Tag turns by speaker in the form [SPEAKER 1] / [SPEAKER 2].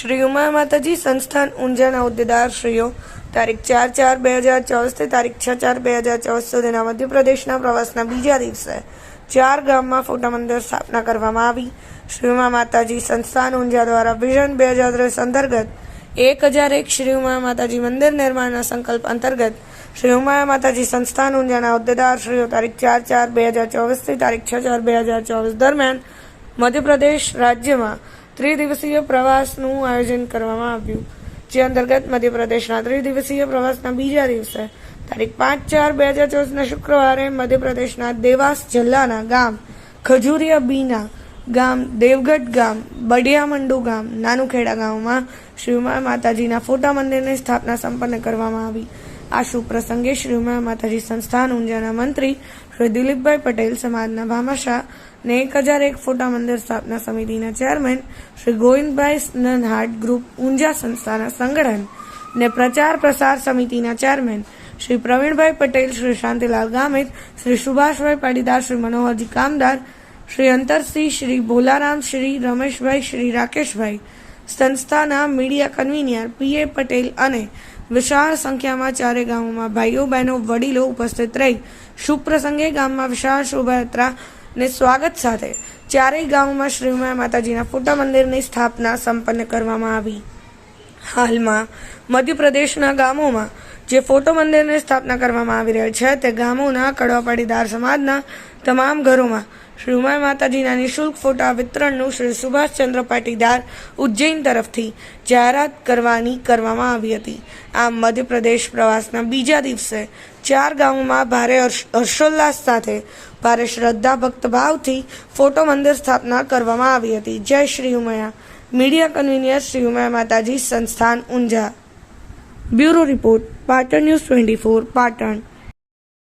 [SPEAKER 1] ઉમા માતાજી, સંસ્થાન ઊંઝાના હોદ્દેદારશ્રીઓ તારીખ ચાર ચાર બે હજાર ચોવીસથી તારીખ છ ચાર બે હજાર ચોવીસ સુધીના મધ્યપ્રદેશના પ્રવાસના બીજા દિવસે ચાર ગામમાં ફોટા મંદિર સ્થાપના કરવામાં આવી. શ્રી ઉમા માતાજી, સંસ્થાન ઊંઝા દ્વારા વિઝન બે હજાર ત્રીસ અંતર્ગત એક હજાર એક શ્રી ઉમા માતાજી મંદિર નિર્માણના સંકલ્પ અંતર્ગત શ્રી ઉમા માતાજી, સંસ્થાન ઊંઝાના હોદ્દેદારશ્રીઓ તારીખ ચાર ચાર બે હજાર ચોવીસથી તારીખ છ ચાર બે હજાર ચોવીસ દરમિયાન મધ્યપ્રદેશ રાજ્યમાં ત્રિદિવસીય પ્રવાસનું આયોજન કરવામાં આવ્યું, જે અંતર્ગત મધ્યપ્રદેશના ત્રિદિવસીય પ્રવાસના બીજા દિવસે, તારીખ પાંચ ચાર બે હજાર ચોવીસના શુક્રવારે મધ્યપ્રદેશના દેવાસ જિલ્લાના ગામ ખજુરિયા બીના ગામ, દેવગઢ ગામ, બડિયામંડુ ગામ, નાનુખેડા ગામમાં શ્રી માતાજીના ફોટા મંદિરની સ્થાપના સંપન્ન કરવામાં આવી. આ શુભ પ્રસંગે શ્રી ઉમા માતાજી સંસ્થાન ઊંઝાના મંત્રી શ્રી દિલીપભાઈ પટેલ સમાજના ભામાશાહ ને એક હજાર એક ફોટા મંદિર સ્થાપના સમિતિના ચેરમેન શ્રી ગોવિંદભાઈ સ્નનહાટ ગ્રુપ ઊંઝા સંસ્થાના સંગઠન ને પ્રચાર પ્રસાર સમિતિના ચેરમેન શ્રી પ્રવીણભાઈ પટેલ, શ્રી શાંતિલાલ ગામિત, શ્રી સુભાષભાઈ પાટીદાર, શ્રી મનોહરજી કામદાર, શ્રી અંતરસિંહ, શ્રી ભોલારામ, શ્રી રમેશભાઈ, શ્રી રાકેશભાઈ સંસ્થાના મીડિયા કન્વીનર એ પટેલ અને વિશાળ સંખ્યામાં ચારે ગામોમાં ભાઈઓ, બહેનો, વડીલો ઉપસ્થિત રહી શુભ પ્રસંગે ગામમાં વિશાળ શોભાયાત્રા ને સ્વાગત સાથે ચારેય ગામોમાં શ્રીમાય માતાજીના ફોટા મંદિરની સ્થાપના સંપન્ન કરવામાં આવી. હાલમાં મધ્યપ્રદેશના ગામોમાં જે ફોટો મંદિરની સ્થાપના કરવામાં આવી રહી છે તે ગામોના કડવા પાટીદાર સમાજના તમામ ઘરોમાં શ્રી માતાજીના નિઃશુલ્ક ફોટા વિતરણનું શ્રી સુભાષચંદ્ર પાટીદાર ઉજ્જૈન તરફથી જાહેરાત કરવાની કરવામાં આવી હતી. આમ મધ્યપ્રદેશ પ્રવાસના બીજા દિવસે ચાર ગામોમાં ભારે હર્ષ- હર્ષોલ્લાસ સાથે ભારે શ્રદ્ધા ભક્તભાવથી ફોટો મંદિર સ્થાપના કરવામાં આવી હતી. Jai Shri Umiya. Media convener Shri Umiya Mataji Sansthan Unjha. Bureau report Patan news twenty four Patan.